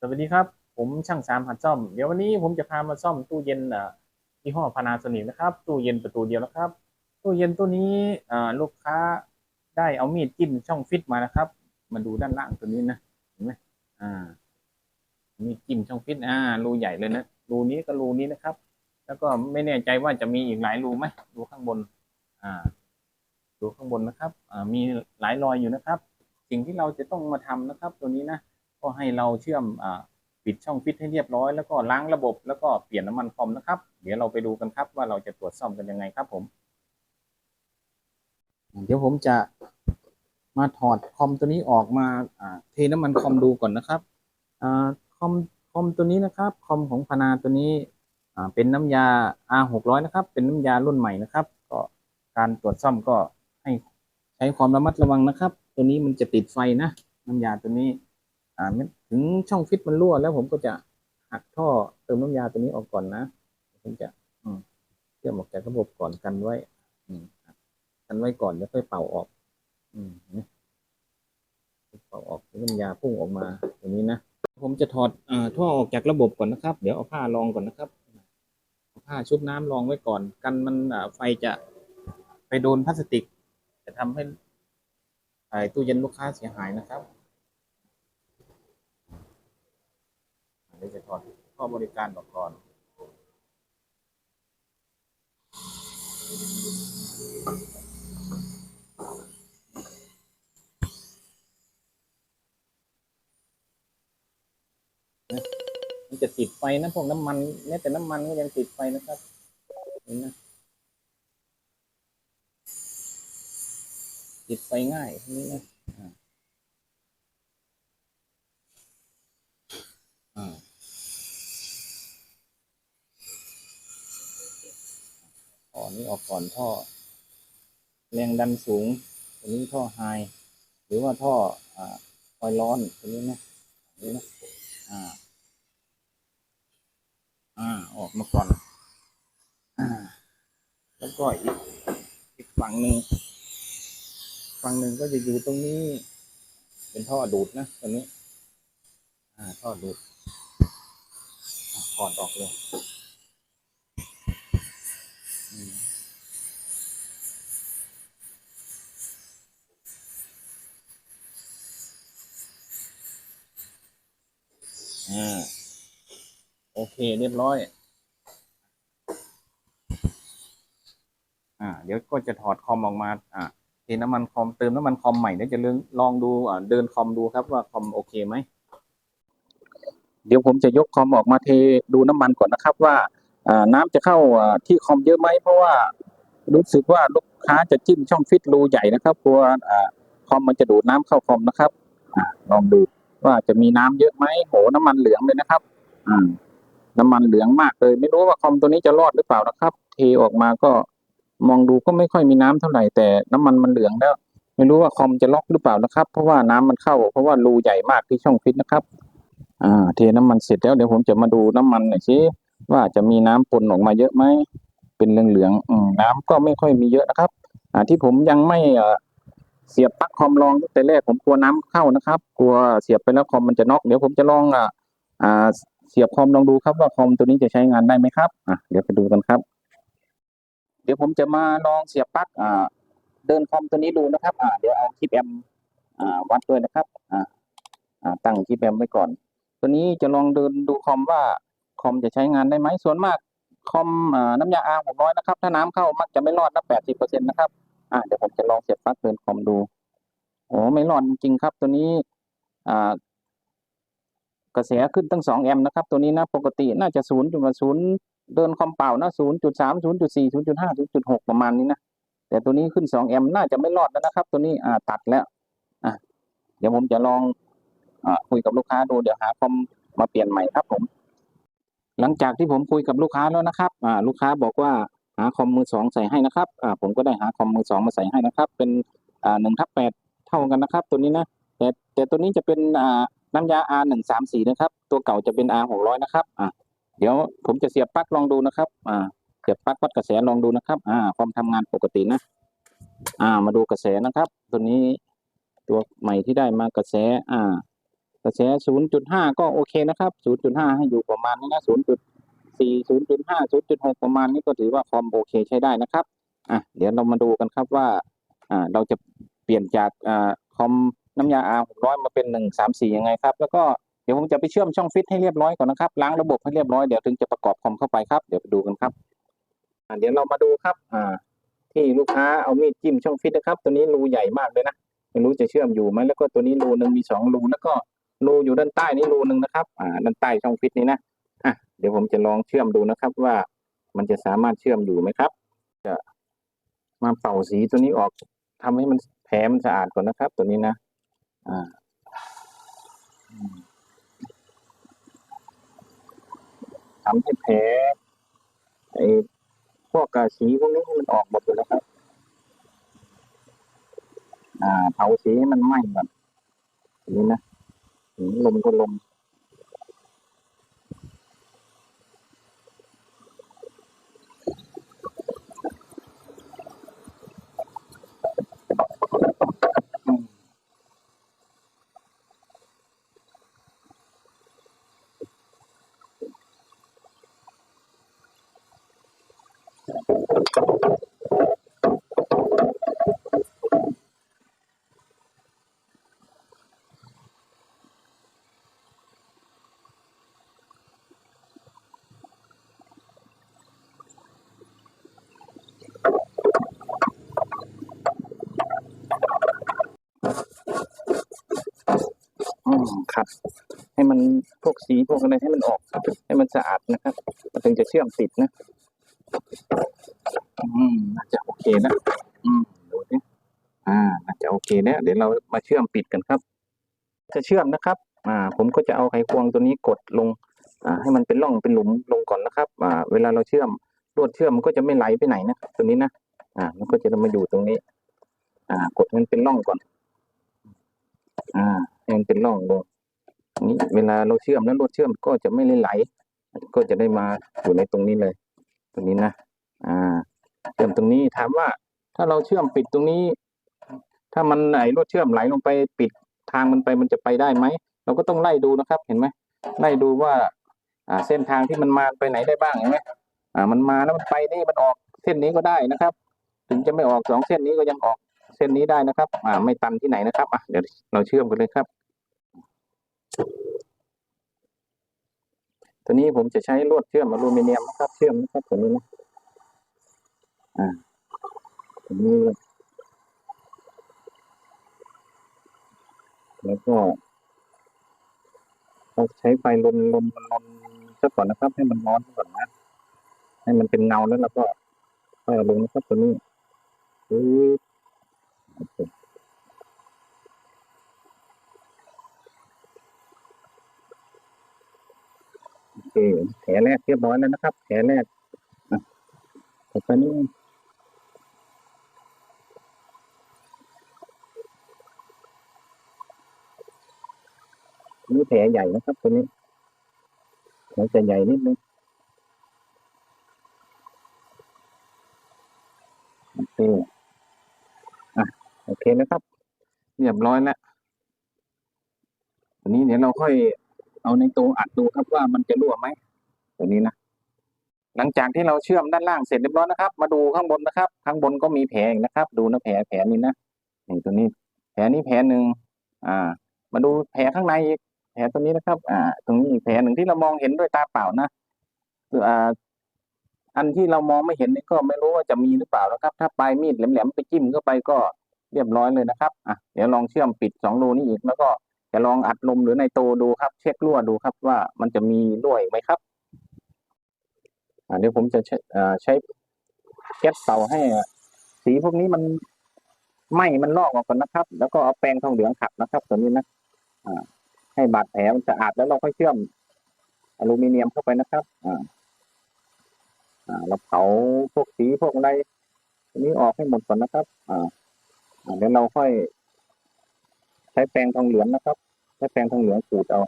สวัสดีครับ ผมช่างสามหัดซ่อม เดี๋ยววันนี้ผมจะพามาซ่อมตู้เย็นอ่ายี่ห้อพานาโซนิกนะครับ ตู้เย็นประตูเดียวนะครับ ตู้เย็นตัวนี้อ่าลูกค้าได้เอามีดจิ้มช่องฟิตมานะครับ มาดูด้านล่างตัวนี้นะ เห็นไหมอ่า มีจิ้มช่องฟิต อ่า รูใหญ่เลยนะ รูนี้ก็รูนี้นะครับ แล้วก็ไม่แน่ใจว่าจะมีอีกหลายรูไหมดูข้างบน อ่าดูข้างบนนะครับ อ่า มีหลายรอยอยู่นะครับ สิ่งที่เราจะต้องมาทำนะครับ ตัวนี้นะ ก็ให้เราเชื่อมอปิดช่องฟิตให้เรียบร้อยแล้วก็ล้างระบบแล้วก็เปลี่ยนน้ำมันคอมนะครับ เดี๋ยวเราไปดูกันครับว่าเราจะตรวจซ่อมกันยังไงครับผม เดี๋ยวผมจะมาถอดคอมตัวนี้ออกมาเทน้ำมันคอมดูก่อนนะครับอคอมคอมตัวนี้นะครับคอมของพนาตัวนี้เป็นน้ำยา R 6 0 0 นะครับ เป็นน้ำยารุ่นใหม่นะครับ ก็การตรวจซ่อมก็ให้ใช้ความระมัดระวังนะครับ ตัวนี้มันจะติดไฟนะ น้ำยาตัวนี้ อ่าถึงช่องฟิตมันรั่วแล้วผมก็จะหักท่อเติมน้ำยาตัวนี้ออกก่อนนะผมจะเชื่อมออกจากระบบก่อนกันไว้ อืมกันไว้ก่อนแล้วค่อยเป่าออก อืมเป่าออกน้ำยาพุ่งออกมาตัวนี้นะผมจะถอดอท่อออกจากระบบก่อนนะครับ เดี๋ยวเอาผ้ารองก่อนนะครับผ้าชุบน้ำรองไว้ก่อน กันมันไฟจะไปโดนพลาสติก จะทำให้ตู้เย็นลูกค้าเสียหายนะครับ เดี๋ยวจะถอดข้อบริการออกก่อนมันจะติดไฟนะพวกน้ำมันแม้แต่น้ำมันก็ยังติดไฟนะครับเห็นนะติดไฟง่ายนี้นะอ่าอ่า ท่อ นี้ออกก่อนท่อ แรงดันสูง ตัวนี้ท่อไฮหรือว่าท่ออ่าไฟร้อนตัวนี้นะตัวนี้นะอ่า อ่า ออกมาก่อน อ่า แล้วก็อีกอีกฝั่งหนึ่งฝั่งหนึ่งก็จะอยู่ตรงนี้ เป็นท่อดูดนะตัวนี้ อ่า ท่อดูดอะถอดออกเลยอืม อ่า โอ เคเรียบร้อย อ่า เดี๋ยวก็จะถอดคอมออกมา อ่าเทน้ำมันคอมเติมน้ำมันคอมใหม่เดี๋ยวจะลองดูอ่าเดินคอมดูครับว่าคอมโอเคไหมเดี๋ยวผมจะยกคอมออกมาเทดูน้ำมันก่อนนะครับ ว่าอ่าน้ำจะเข้าที่คอมเยอะไหมเพราะว่ารู้สึกว่าลูกค้าจะจิ้มช่องฟิตรูใหญ่นะครับกลัวอ่าคอมมันจะดูดน้ำเข้าคอมนะครับอ่าลองดูว่าจะมีน้ำเยอะไหมโหน้ำมันเหลืองเลยนะครับ อืม น้ำมันเหลืองมากเลย ไม่รู้ว่าคอมตัวนี้จะรอดหรือเปล่านะครับ เทออกมาก็มองดูก็ไม่ค่อยมีน้ำเท่าไหร่แต่น้ำมันมันเหลืองแล้ว ไม่รู้ว่าคอมจะล็อกหรือเปล่านะครับ เพราะว่าน้ำมันเข้า เพราะว่ารูใหญ่มากที่ช่องฟิตนะครับ อ่า เทน้ำมันเสร็จแล้วเดี๋ยวผมจะมาดูน้ำมันหน่อยสิว่าจะมีน้ำปนออกมาเยอะไหมเป็นเหลืองๆอืมน้ำก็ไม่ค่อยมีเยอะนะครับ อ่าที่ผมยังไม่เสียบปลั๊กคอมลองตั้งแต่แรกผมกลัวน้ำเข้านะครับ กลัวเสียบไปแล้วคอมมันจะน็อกเดี๋ยวผมจะลองอ่าอ่า เสียบคอมลองดูครับว่าคอมตัวนี้จะใช้งานได้ไหมครับอะเดี๋ยวไปดูกันครับ เดี๋ยวผมจะมาลองเสียบปลั๊กอ่า เดินคอมตัวนี้ดูนะครับ อ่าเดี๋ยวเอาคลิปแอมอ่าวัดด้วยนะครับอ่าอ่าตั้งคลิปแอมไว้ก่อน ตัวนี้จะลองเดินดูคอมว่าคอมจะใช้งานได้ไหมส่วนมากคอมอ่าน้ำยาอาหกร้อยนะครับ ถ้าน้ำเข้ามักจะไม่รอดนะแปดสิบเปอร์เซ็นต์นะครับอ่าเดี๋ยวผมจะลองเสียบปลั๊กเดินคอมดูโอ้ไม่รอดจริงครับ ตัวนี้อ่า กระแสขึ้นตั้งสองแอมป์นะครับ ตัวนี้นะปกติน่าจะศูนย์จุดศูนย์เดินคอมเปล่านะศูนย์จุดสามศูนย์จุดสี่ศูนย์จุดห้าศูนย์จุดหกประมาณนี้นะแต่ตัวนี้ขึ้นสองแอมป์น่าจะไม่รอดแล้วนะครับ ตัวนี้อ่าตัดแล้วอะเดี๋ยวผมจะลองอ่าคุยกับลูกค้าดูเดี๋ยวหาคอมมาเปลี่ยนใหม่ครับผม หลังจากที่ผมคุยกับลูกค้าแล้วนะครับอ่าลูกค้าบอกว่าหาคอมมือสองใส่ให้นะครับอ่าผมก็ได้หาคอมมือสองมาใส่ให้นะครับ เป็นอ่าหนึ่งทับแปดเท่ากันนะครับ ตัวนี้นะแต่แต่ตัวนี้จะเป็นอ่า น้ำยา R หนึ่งสามสี่นะครับ ตัวเก่าจะเป็น R หกร้อยนะครับ อ่าเดี๋ยวผมจะเสียบปลั๊กลองดูนะครับ อ่าเสียบปลั๊กวัดกระแสลองดูนะครับ อ่า ความทำงานปกตินะ อ่า มาดูกระแสนะครับ ตัวนี้ตัวใหม่ที่ได้มากระแส อ่า กระระแส0.5ก็โอเคนะครับ0.5ให้อยู่ประมาณนี้นะ0.4 0.5 0.6ประมาณนี้ก็ถือว่าคอมโอเคใช้ได้นะครับ อะเดี๋ยวเรามาดูกันครับว่า อ่า เราจะเปลี่ยนจาก อ่า คอม น้ำยา R 600มาเป็น134ยังไงครับ แล้วก็เดี๋ยวผมจะไปเชื่อมช่องฟิตให้เรียบร้อยก่อนนะครับ ล้างระบบให้เรียบร้อยเดี๋ยวถึงจะประกอบคอมเข้าไปครับ เดี๋ยวไปดูกันครับอ่าเดี๋ยวเรามาดูครับอ่าที่ลูกค้าเอามีดจิ้มช่องฟิตนะครับ ตัวนี้รูใหญ่มากเลยนะไม่รู้จะเชื่อมอยู่ไหมแล้วก็ตัวนี้รูหนึ่งมีสองรูแล้วก็รูอยู่ด้านใต้นี่รูหนึ่งนะครับอ่าด้านใต้ช่องฟิตนี้นะอะเดี๋ยวผมจะลองเชื่อมดูนะครับว่ามันจะสามารถเชื่อมอยู่ไหมครับ จะมาเป่าสีตัวนี้ออกทำให้มันแผลมันสะอาดก่อนนะครับ ตัวนี้นะ ทำให้แผลไอ้พวกกระสีพวกนี้มันออกหมดเลยครับ อ่าเผาสีมันไหม้แบบนอย่างนี้นะลมก็ลม อืมครับ ให้มันพวกสีพวกอะไรให้มันออก ให้มันสะอาดนะครับถึงจะเชื่อมติดนะ อืมน่าจะโอเคนะอืมดูดิอ่าน่าจะโอเคแล้วเดี๋ยวเรามาเชื่อมปิดกันครับ จะเชื่อมนะครับ อ่า ผมก็จะเอาไขควงตัวนี้กดลง อ่า ให้มันเป็นร่องเป็นหลุมลงก่อนนะครับ อ่า เวลาเราเชื่อมลวดเชื่อมมันก็จะไม่ไหลไปไหนนะตัวนี้นะอ่า มันก็จะมาอยู่ตรงนี้ อ่า กดมันเป็นร่องก่อน อ่าให้มันเป็นร่องลงนนี้เวลาเราเชื่อมแล้วลวดเชื่อมก็จะไม่ไหล ก็จะได้มาอยู่ในตรงนี้เลย ตรงนี้นะอ่าเชื่อมตรงนี้ถามว่า ถ้าเราเชื่อมปิดตรงนี้ ถ้ามันไหนลวดเชื่อมไหลลงไปปิดทางมันไปมันจะไปได้ไหมเราก็ต้องไล่ดูนะครับเห็นไหมไล่ดูว่า อ่าเส้นทางที่มันมาไปไหนได้บ้างเห็นไหมอ่ามันมาแล้วมันไปนี่มันออกเส้นนี้ก็ได้นะครับ ถึงจะไม่ออกสองเส้นนี้ก็ยังออกเส้นนี้ได้นะครับ อ่า ไม่ตันที่ไหนนะครับ อะ เดี๋ยวเราเชื่อมกันเลยครับ ตัวนี้ผมจะใช้ลวดเชื่อมอลูมิเนียมนะครับ เชื่อมนะครับตัวนี้นะอ่าตัวนี้แล้วก็เราใช้ไฟลนลนมันลนซะก่อนนะครับ ให้มันร้อนก่อนนะ ให้มันเป็นเงาแล้วเราก็ค่อยเอาลงนะครับตัวนี้ปึ๊บโอเคโอเค แผลแรกเรียบร้อยแล้วนะครับ แผลแรกต่อไปนี้นี่แผลใหญ่นะครับตัวนี้แผลจะใหญ่นิดนึงโอเคอะโอเคนะครับ เรียบร้อยแล้วตัวนี้เดี๋ยวเราค่อย เอาในตัวอัดดูครับว่ามันจะรั่วไหมตัวนี้นะหลังจากที่เราเชื่อมด้านล่างเสร็จเรียบร้อยนะครับ มาดูข้างบนนะครับ ข้างบนก็มีแผลอีกนะครับ ดูนะแผลแผลนี้นะนี่ตัวนี้ แผลนี้แผลหนึ่งอ่า มาดูแผลข้างในอีกแผลตัวนี้นะครับ อ่า ตรงนี้อีกแผลหนึ่งที่เรามองเห็นด้วยตาเปล่านะออ่าอันที่เรามองไม่เห็นนี่ก็ไม่รู้ว่าจะมีหรือเปล่านะครับ ถ้าปลายมีดแหลมๆไปจิ้มเข้าไปก็เรียบร้อยเลยนะครับ อะ เดี๋ยวลองเชื่อมปิดสองรูนี้อีกแล้วก็ จะลองอัดลมหรือในโตดูครับ เช็ครั่วดูครับว่ามันจะมีรั่วไหมครับอ่าเดี๋ยวผมจะใช้ใช้แก๊สเป่าให้ สีพวกนี้มันไหมมันลอกออกก่อนนะครับ แล้วก็เอาแปรงทองเหลืองขัดนะครับ ตัวนี้นะให้บาดแผลมันสะอาดแล้วเราค่อยเชื่อมอลูมิเนียมเข้าไปนะครับ อ่าเราเผาพวกสีพวกอะไรอันนี้ออกให้หมดก่อนนะครับ อ่าเดี๋ยวเราค่อย ช้แปรงทองเหลืองนะครับ ใช้แปรงทองเหลืองขูดเอา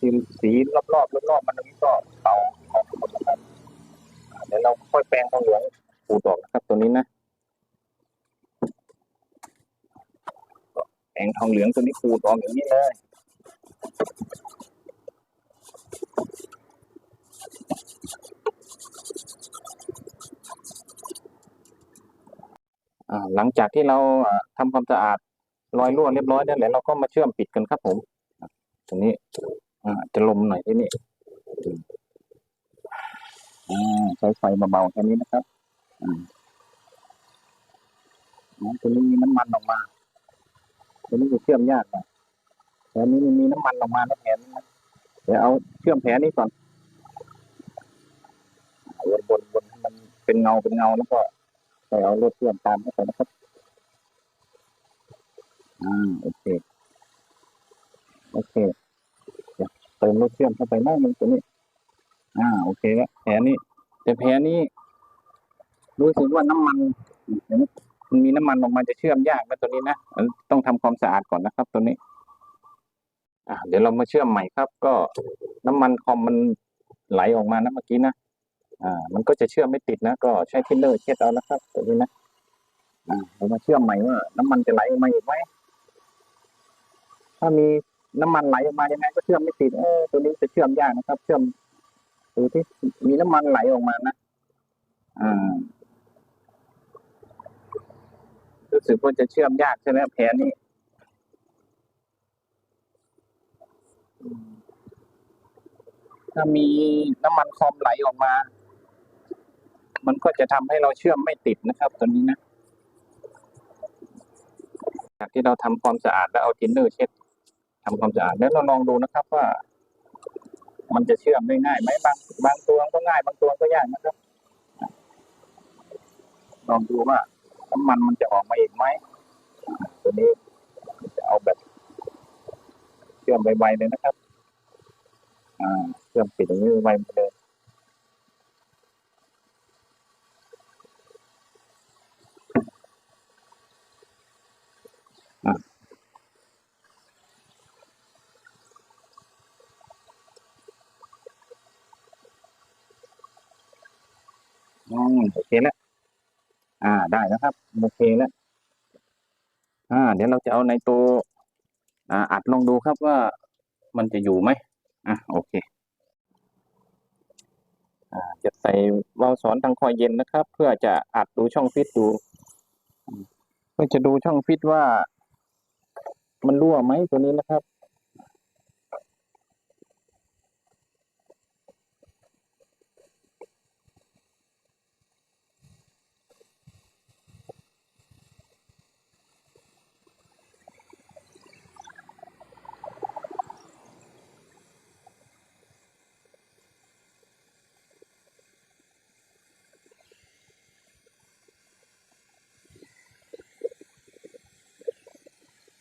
อืมสีรอบๆรอบๆมันตรงนี้ก็เผาออกห้หมดนะครับเดี๋ยวเราค่อยแปรงทองเหลืองขูดออกนะครับ ตัวนี้นะแปรงทองเหลืองตัวนี้ขูดออกอย่างนี้เลย หลังจากที่เราอ่าทำความสะอาดรอยรั่วเรียบร้อยแล้แล้วเราก็มาเชื่อมปิดกันครับผมอะตรงนี้จะลมหน่อยที่นี่ใช้ไฟเบาๆแค่นี้นะครับอ่าอ๋อตัวนี้มีน้ำมันออกมาตัวนี้จะเชื่อมยากหน่อยแผลนี้มันมีน้ำมันออกมาแล้วแผนนะเดี๋ยวเอาเชื่อมแผลนี้ก่อนวนบนบนให้มันเป็นเงาเป็นเงาแล้วก็ ใส่เอารถเชื่อมตามเข้าไปนะครับ อ่าโอเค โอเคเดี๋ยวเติมรถเชื่อมเข้าไปหน้ามันตัวนี้ อ่า โอเคแล้วแผลนี้ แต่แผลนี้ รู้สึกว่าน้ำมันมันมีน้ำมันออกมาจะเชื่อมยากนะตัวนี้นะ ต้องทำความสะอาดก่อนนะครับ ตัวนี้ อ่าเดี๋ยวเรามาเชื่อมใหม่ครับ ก็น้ำมันคอมมันไหลออกมานะเมื่อกี้นะ อ่า มันก็จะเชื่อมไม่ติดนะ ก็ใช้ทินเนอร์เช็ดเอานะครับตัวนี้นะอ่าเรามาเชื่อมใหม่ว่า น้ำมันจะไหลออกมาอีกไหมถ้ามีน้ำมันไหลออกมายังไงก็เชื่อมไม่ติดเออตัวนี้จะเชื่อมยากนะครับ เชื่อมดูที่มีน้ำมันไหลออกมานะอ่ารู้สึกว่าจะเชื่อมยากใช่ไหมแผลนี้ถ้ามีน้ำมันคอมไหลออกมา มันก็จะทำให้เราเชื่อมไม่ติดนะครับตัวนี้นะจากที่เราทำความสะอาดแล้วเอาทินเนอร์เช็ดทำความสะอาดแล้วเราลองดูนะครับว่า มันจะเชื่อมได้ง่ายไหมบางบางตัวก็ง่าย บางตัวก็ยากนะครับ ลองดูว่าน้ำมันมันจะออกมาอีกไหมตัวนี้จะเอาแบบเชื่อมไวๆเลยนะครับ อ่าเชื่อมปิดอย่างนี้ไวเลย อืมโอเคแล้ว อ่า ได้แล้วครับ โอเคแล้วอ่า เดี๋ยวเราจะเอาในตัวอ่าอัดลองดูครับว่ามันจะอยู่ไหมอะโอเคอ่าจะใส่วาลสอนทางคอยเย็นนะครับ เพื่อจะอัดดูช่องฟิตดู เพื่อจะดูช่องฟิตว่า มันรั่วไหมตัวนี้นะครับ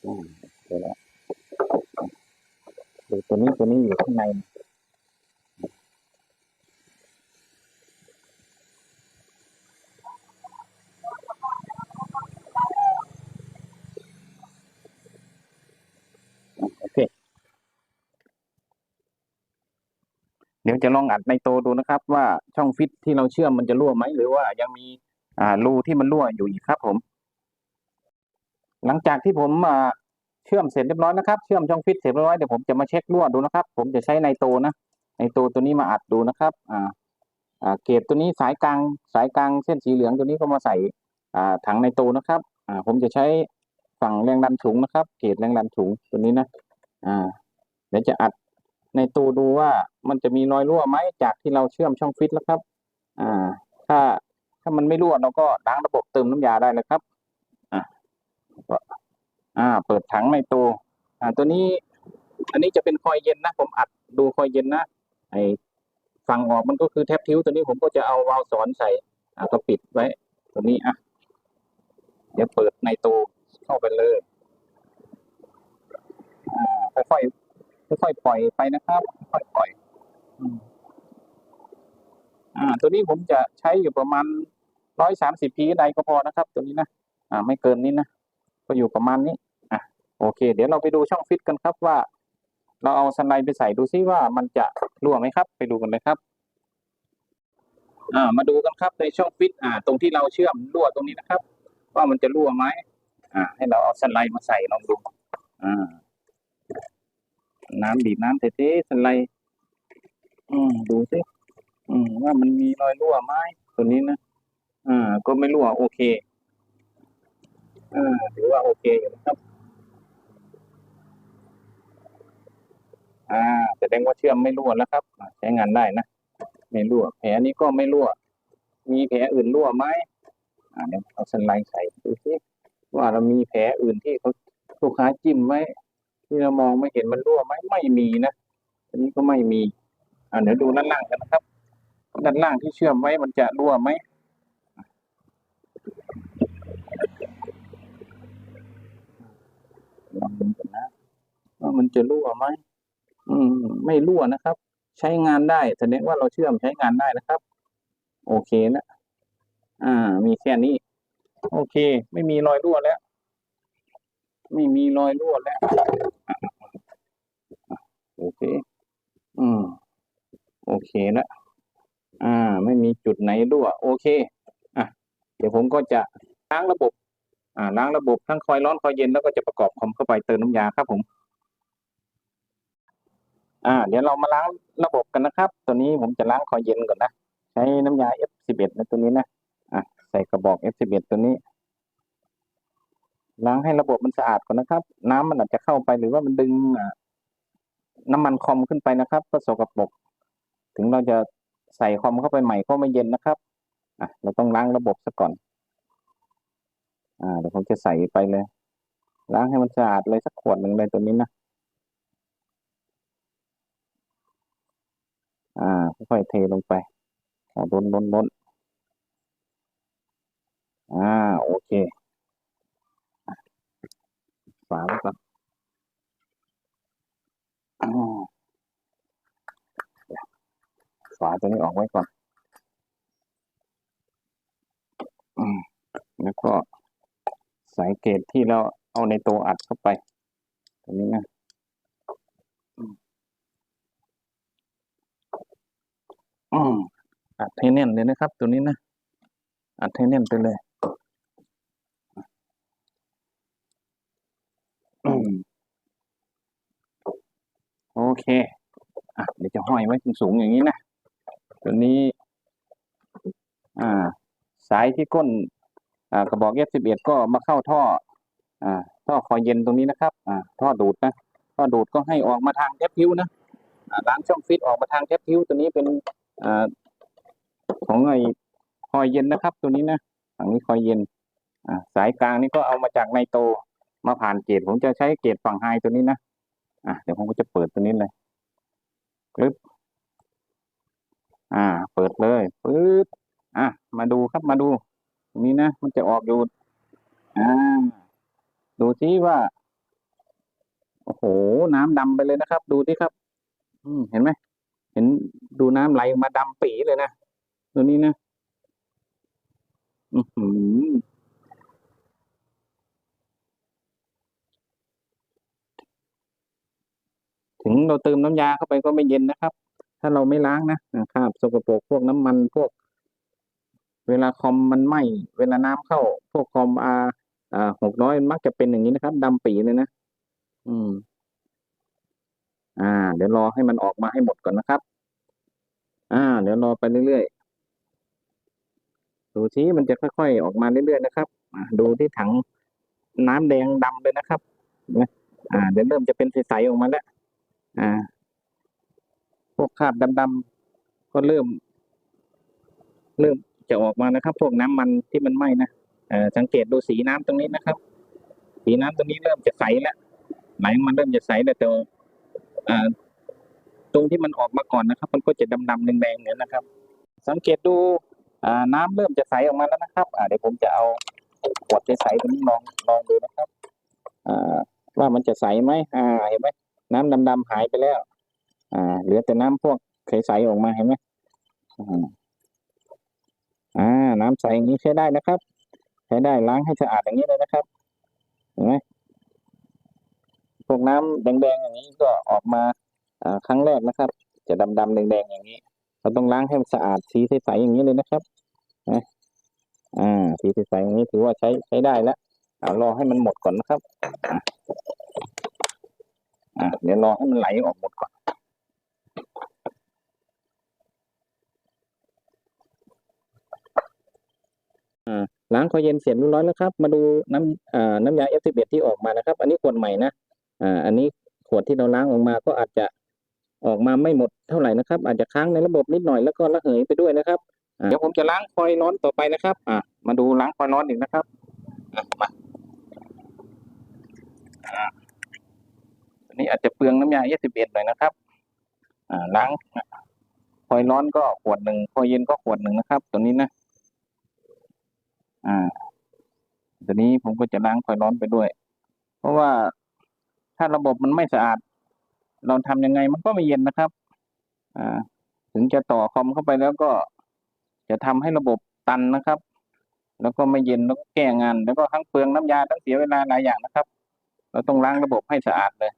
อืมเดี๋ยวดูตัวนี้ตัวนี้อยู่ข้างในโอเคเดี๋ยวจะลองอัดในโตดูนะครับ ว่าช่องฟิตที่เราเชื่อมมันจะรั่วไหมหรือว่ายังมีอ่ารูที่มันรั่วอยู่อีกครับผม หลังจากที่ผมเชื่อมเสร็จเรียบร้อยนะครับ เชื่อมช่องฟิตเสร็จเรียบร้อยเดี๋ยวผมจะมาเช็ครั่วดูนะครับ ผมจะใช้ในโตนะในโตตัวนี้มาอัดดูนะครับอ่าอ่าเกรดตัวนี้สายกลางสายกลางเส้นสีเหลืองตัวนี้ก็มาใส่อ่าถังในโตนะครับอ่าผมจะใช้ฝั่งแรงดันสูงนะครับ เกรดแรงดันสูงตัวนี้นะอ่าเดี๋ยวจะอัดในตูดูว่ามันจะมีรอยรั่วไหมจากที่เราเชื่อมช่องฟิตแล้วครับ อ่า ถ้าถ้ามันไม่รั่วเราก็ล้างระบบเติมน้ำยาได้เลยครับ อ่า เปิดถังในตูอ่า ตัวนี้ อันนี้จะเป็นคอยเย็นนะ ผมอัดดูคอยเย็นนะ ไอฝั่งออกมันก็คือแทบทิวตัวนี้ผมก็จะเอาวาล์วสอนใส่ อ่าก็ปิดไว้ ตัวนี้อะ เดี๋ยวเปิดในตูเข้าไปเลย อ่า ค่อยๆ ค่อยๆ ปล่อยไปนะครับ ค่อยๆปล่อย อ่า ตัวนี้ผมจะใช้อยู่ประมาณร้อยสามสิบพีใดก็พอนะครับ ตัวนี้นะ อ่า ไม่เกินนี้นะ ก็อยู่ประมาณนี้อะโอเค เดี๋ยวเราไปดูช่องฟิตกันครับว่า เราเอาสไนด์ไปใส่ดูซิว่ามันจะรั่วไหมครับ ไปดูกันเลยครับอ่ามาดูกันครับในช่องฟิตอ่า ตรงที่เราเชื่อมรั่วตรงนี้นะครับ ว่ามันจะรั่วไหมอ่า ให้เราเอาสไลด์มาใส่ลองดูอ่าน้ำบีบน้ำเทๆสไลด์อืมดูสิอืมว่ามันมีรอยรั่วไหมตัวนี้นะอ่าก็ไม่รั่วโอเค ถือว่าโอเคอยู่นะครับ อ่าแสดงว่าเชื่อมไม่รั่วแล้วครับ ใช้งานได้นะ ไม่รั่ว แผลนี้ก็ไม่รั่ว มีแผลอื่นรั่วไหมอ่าเดี๋ยวเอาสไลด์ใส่ดูสิว่าเรามีแผลอื่นที่เขาลูกค้าจิ้มไว้ที่เรามองไม่เห็นมันรั่วไหมไม่มีนะอันนี้ก็ไม่มีอ่าเดี๋ยวดูด้านล่างกันนะครับด้านล่างที่เชื่อมไว้มันจะรั่วไหม ลองดูกันนะว่ามันจะรั่วไหมอืม ไม่รั่วนะครับ ใช้งานได้แสดงว่าเราเชื่อมใช้งานได้นะครับ โอเคนะอ่า มีแค่นี้ โอเค ไม่มีรอยรั่วแล้ว ไม่มีรอยรั่วแล้วโอเค อืม โอเคนะอ่า ไม่มีจุดไหนรั่ว โอเค อะ เดี๋ยวผมก็จะล้างระบบ ล้างระบบทั้งคอยร้อนคอยเย็นแล้วก็จะประกอบคอมเข้าไปเติมน้ำยาครับผม อ่า เดี๋ยวเรามาล้างระบบกันนะครับ ตัวนี้ผมจะล้างคอยเย็นก่อนนะ ใช้น้ำยา F11 นะตัวนี้นะ อะใส่กระบอก F11 ตัวนี้ ล้างให้ระบบมันสะอาดก่อนนะครับ น้ำมันอาจจะเข้าไปหรือว่ามันดึงน้ำมันคอมขึ้นไปนะครับ ก็สกปรก ถึงเราจะใส่คอมเข้าไปใหม่ก็ไม่เย็นนะครับ อะ เราต้องล้างระบบซะก่อน อ่าเดี๋ยวผมจะใส่ไปเลย ล้างให้มันสะอาดเลยสักขวดหนึ่งเลยตัวนี้นะ อ่า ค่อยๆเทลงไปเอาล้นล้นล้นอ่า โอเคฝาไว้ก่อนฝาตัวนี้ออกไว้ก่อนอืมแล้วก็ สายเกตที่เราเอาในตัวอัดเข้าไปตัวนี้นะอืมอืมอัดให้แน่นเลยนะครับ ตัวนี้นะ อัดให้แน่นไปเลยอืมโอเค อะเดี๋ยวจะห้อยไว้สูงๆอย่างนี้นะ ตัวนี้ อ่า สายที่ก้น อ่ากระบอก F11 ก็มาเข้าท่ออ่าท่อคอยเย็นตรงนี้นะครับอ่าท่อดูดนะท่อดูดก็ให้ออกมาทางแทบพิ้วนะอ่าล้างช่องฟิตออกมาทางแทบพิ้วตัวนี้เป็นอ่าของไอคอยเย็นนะครับ ตัวนี้นะฝั่งนี้คอยเย็นอ่าสายกลางนี่ก็เอามาจากไนโตมาผ่านเกตผมจะใช้เกตฝั่งไฮตัวนี้นะอะเดี๋ยวผมก็จะเปิดตัวนี้เลยปึ๊บอ่า เปิดเลยปึ๊บอะมาดูครับมาดู ตรงนี้นะ มันจะออกอยู่อ่าดูซิว่า โอ้โห น้ำดำไปเลยนะครับ ดูที่ครับ อืมเห็นไหม เห็นดูน้ำไหลมาดำปีเลยนะตัวนี้นะอือหือถึงเราเติมน้ำยาเข้าไปก็ไม่เย็นนะครับ ถ้าเราไม่ล้างนะนะครับสกปรกพวกน้ำมันพวก เวลาคอมมันไหม้เวลาน้ำเข้า พวกคอมอาอ่าหกร้อยมักจะเป็นอย่างนี้นะครับดำปีเลยนะอืม อ่า เดี๋ยวรอให้มันออกมาให้หมดก่อนนะครับ อ่า เดี๋ยวรอไปเรื่อยๆดูทีมันจะค่อยๆออกมาเรื่อยๆนะครับดูที่ถังน้ำแดงดำเลยนะครับเห็นไหมอ่า เดี๋ยวเริ่มจะเป็นใสๆออกมาแล้วอ่า พวกคราบดำๆก็เริ่ม เริ่ม จะออกมานะครับ พวกน้ำมันที่มันไหม้นะสังเกตดูสีน้ำตรงนี้นะครับ สีน้ำตรงนี้เริ่มจะใสแล้วไหลมันเริ่มจะใสแล้วแต่ตรงที่มันออกมาก่อนนะครับ มันก็จะดำๆแดงๆเนี่ยนะครับ สังเกตดูน้ำเริ่มจะใสออกมาแล้วนะครับเดี๋ยวผมจะเอาขวดใสๆตรงนี้ลองลองดูนะครับว่ามันจะใสไหมเห็นไหมน้ำดำๆหายไปแล้ว เหลือแต่น้ำพวกใสๆออกมาเห็นไหม อ่า น้ำใสอย่างนี้ใช้ได้นะครับ ใช้ได้ล้างให้สะอาดอย่างนี้เลยนะครับ เห็นไหมพวกน้ำแดงๆอย่างนี้ก็ออกมาอ่าครั้งแรกนะครับ จะดำๆแดงๆอย่างนี้ เราต้องล้างให้มันสะอาดสีใสๆอย่างนี้เลยนะครับนะอ่าสีใสๆอย่างนี้ถือว่าใช้ใช้ได้แล้วเอารอให้มันหมดก่อนนะครับอะอ่าเดี๋ยวรอให้มันไหลออกหมดก่อน ล้างคอยเย็นเสร็จเรียบร้อยแล้วครับ มาดูน้ำอ่าน้ำยา F11 ที่ออกมานะครับ อันนี้ขวดใหม่นะอ่าอันนี้ขวดที่เราล้างออกมาก็อาจจะออกมาไม่หมดเท่าไหร่นะครับ อาจจะค้างในระบบนิดหน่อยแล้วก็ระเหยไปด้วยนะครับเดี๋ยวผมจะล้างคอยร้อนต่อไปนะครับ อ่ามาดูล้างคอยร้อนอีกนะครับมาอ่าอันนี้อาจจะเปลืองน้ำยา F11 หน่อยนะครับ อ่าล้างคอยร้อนก็ขวดหนึ่งคอยเย็นก็ขวดหนึ่งนะครับ ตัวนี้นะ อ่าตัวนี้ผมก็จะล้างคอยร้อนไปด้วย เพราะว่าถ้าระบบมันไม่สะอาด เราทำยังไงมันก็ไม่เย็นนะครับ อ่า ถึงจะต่อคอมเข้าไปแล้วก็จะทำให้ระบบตันนะครับ แล้วก็ไม่เย็นแล้วก็แก้งาน แล้วก็ทั้งเปลืองน้ำยาทั้งเสียเวลาหลายอย่างนะครับ เราต้องล้างระบบให้สะอาดเลย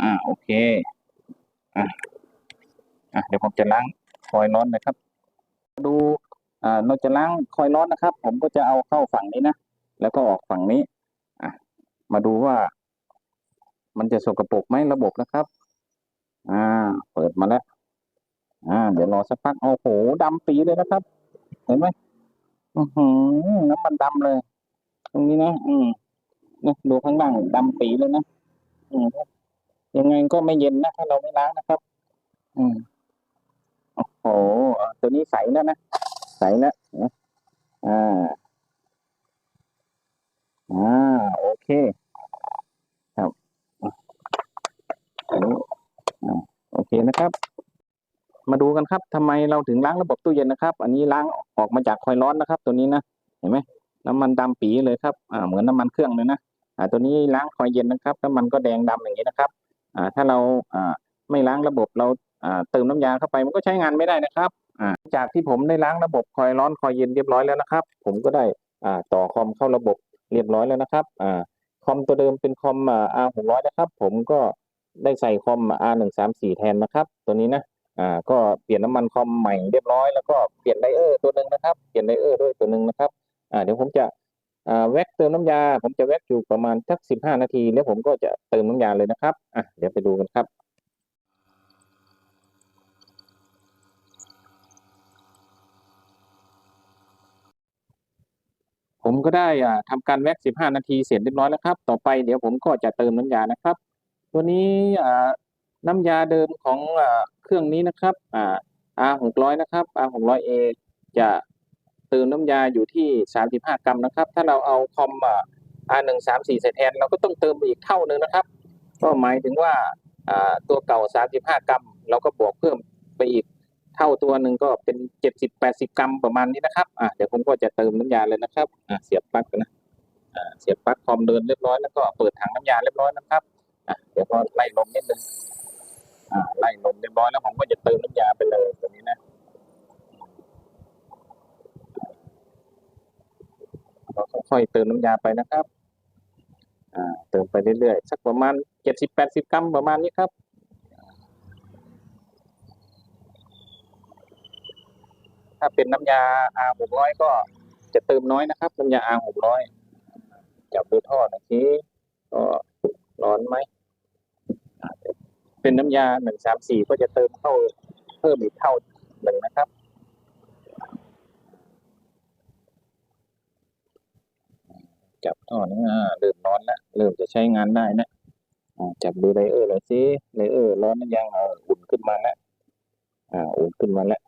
อ่าโอเคอะอะ เดี๋ยวผมจะล้างคอยร้อนนะครับ ดูอ่าเราจะล้างคอยร้อนนะครับ ผมก็จะเอาเข้าฝั่งนี้นะแล้วก็ออกฝั่งนี้อะมาดูว่า มันจะสกปรกไหมระบบนะครับ อ่า เปิดมาแล้ว อ่า เดี๋ยวรอสักพักโอ้โหดำปีเลยนะครับ เห็นไหมอือหือน้ำมันดำเลย ตรงนี้นะอืมนี่ดูข้างล่างดำปีเลยนะอืมยังไงก็ไม่เย็นนะถ้าเราไม่ล้างนะครับ อืม โอ้โหตัวนี้ใสแล้วนะ ใสแล้วนะอ่า อ่า โอเค ครับอันนี้อ่าโอเคนะครับ มาดูกันครับทำไมเราถึงล้างระบบตู้เย็นนะครับ อันนี้ล้างออกมาจากคอยร้อนนะครับ ตัวนี้นะ เห็นไหมน้ำมันดำปีเลยครับ อ่า เหมือนน้ำมันเครื่องเลยนะ อ่า ตัวนี้ล้างคอยเย็นนะครับ น้ำมันก็แดงดำอย่างนี้นะครับ อ่า ถ้าเรา อ่า ไม่ล้างระบบเรา เติมน้ำยาเข้าไปมันก็ใช้งานไม่ได้นะครับจากที่ผมได้ล้างระบบคอยร้อนคอยเย็นเรียบร้อยแล้วนะครับ ผมก็ได้ต่อคอมเข้าระบบเรียบร้อยแล้วนะครับอคอมตัวเดิมเป็นคอมอ่า R600 นะครับ ผมก็ได้ใส่คอม R134 แทนนะครับ ตัวนี้นะอ่าก็เปลี่ยนน้ำมันคอมใหม่เรียบร้อยแล้วก็เปลี่ยนไดเออร์ตัวหนึ่งนะครับเปลี่ยนไดเออร์ด้วยตัวหนึ่งนะครับอ่าเดี๋ยวผมจะอ่าแว็กเติมน้ำยา ผมจะแว็กอยู่ประมาณสักสิบห้านาทีแล้วผมก็จะเติมน้ำยาเลยนะครับอะเดี๋ยวไปดูกันครับ ผมก็ได้อ่าทำการแว็ก 15 นาทีเสร็จเรียบร้อยแล้วครับ ต่อไปเดี๋ยวผมก็จะเติมน้ำยานะครับ ตัวนี้อ่าน้ำยาเดิมของเครื่องนี้นะครับอ่า R600 นะครับ R600A จะเติมน้ำยาอยู่ที่ 35 กรัมนะครับ ถ้าเราเอาคอมอ่า R134 ใส่แทนเราก็ต้องเติมอีกเท่านึงนะครับ ก็หมายถึงว่าอ่าตัวเก่า 35 กรัม เราก็บวกเพิ่มไปอีก เท่าตัวหนึ่งก็เป็นเจ็ดสิบแปดสิบกรัมประมาณนี้นะครับอ่าเดี๋ยวผมก็จะเติมน้ำยาเลยนะครับอ่าเสียบปลั๊กกันนะอ่าเสียบปลั๊กคอมเดินเรียบร้อยแล้วก็เปิดถังน้ำยาเรียบร้อยนะครับอ่าเดี๋ยวก็ไล่ลมนิดนึงอ่าไล่ลมเรียบร้อยแล้วผมก็จะเติมน้ำยาไปเลยตรงนี้นะเราค่อยๆเติมน้ำยาไปนะครับอ่าเติมไปเรื่อยๆสักประมาณเจ็ดสิบแปดสิบกรัมประมาณนี้ครับ ถ้าเป็นน้ำยา R หกร้อยก็จะเติมน้อยนะครับน้ำยา R หกร้อยจับดูท่อหน่อยสิก็ร้อนไหมเป็นน้ำยาหนึ่งสามสี่ก็จะเติมเข้าเพิ่มอีกเท่าหนึ่งนะครับจับท่อนี้อ่าเริ่มร้อนแล้วเริ่มจะใช้งานได้นะจับดูไดเออร์เลยสิไดเออร์ร้อนหรือยังอ่าอุ่นขึ้นมาแล้วอ่าอุ่นขึ้นมาแล้ว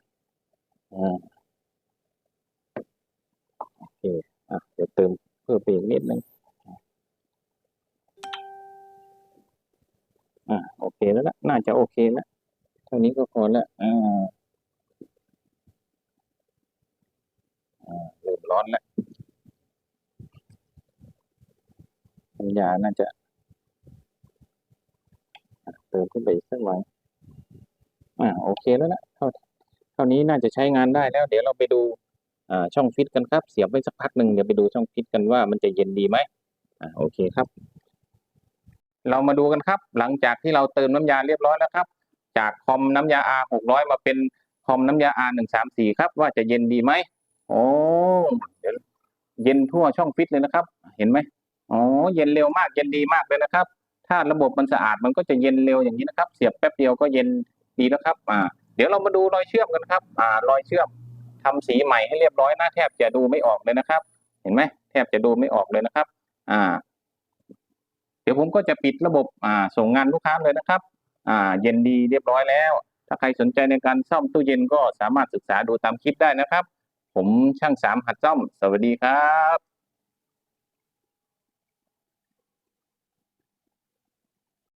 อ่าโอเคอะเดี๋ยวเติมเพิ่มไปอีกนิดนึงอ่าโอเคแล้วละน่าจะโอเคแล้วเท่านี้ก็พอแล้วอ่าอ่าเริ่มร้อนแล้วปัญญาน่าจะเติมขึ้นไปอีกสักหน่อยอ่าโอเคแล้วนะเท่า ท่านี้น่าจะใช้งานได้แล้ว เดี๋ยวเราไปดูช่องฟิตกันครับ เสียบไว้สักพักหนึ่งเดี๋ยวไปดูช่องฟิตกันว่ามันจะเย็นดีไหมอ่าโอเคครับ เรามาดูกันครับ หลังจากที่เราเติมน้ำยาเรียบร้อยแล้วครับ จากคอมน้ำยา R หกร้อยมาเป็นคอมน้ำยา R หนึ่งสามสี่ครับว่าจะเย็นดีไหมโอ้เดี๋ยวเย็นทั่วช่องฟิตเลยนะครับ เห็นไหมอ๋อเย็นเร็วมากเย็นดีมากเลยนะครับ ถ้าระบบมันสะอาดมันก็จะเย็นเร็วอย่างนี้นะครับ เสียบแป๊บเดียวก็เย็นดีแล้วครับ อ่า เดี๋ยวเรามาดูรอยเชื่อมกันครับอ่ารอยเชื่อมทำสีใหม่ให้เรียบร้อยนะแทบจะดูไม่ออกเลยนะครับ เห็นไหมแทบจะดูไม่ออกเลยนะครับ อ่า เดี๋ยวผมก็จะปิดระบบอ่าส่งงานลูกค้าเลยนะครับ อ่า เย็นดีเรียบร้อยแล้ว ถ้าใครสนใจในการซ่อมตู้เย็นก็สามารถศึกษาดูตามคลิปได้นะครับ ผมช่างสามหัดซ่อม สวัสดีครับ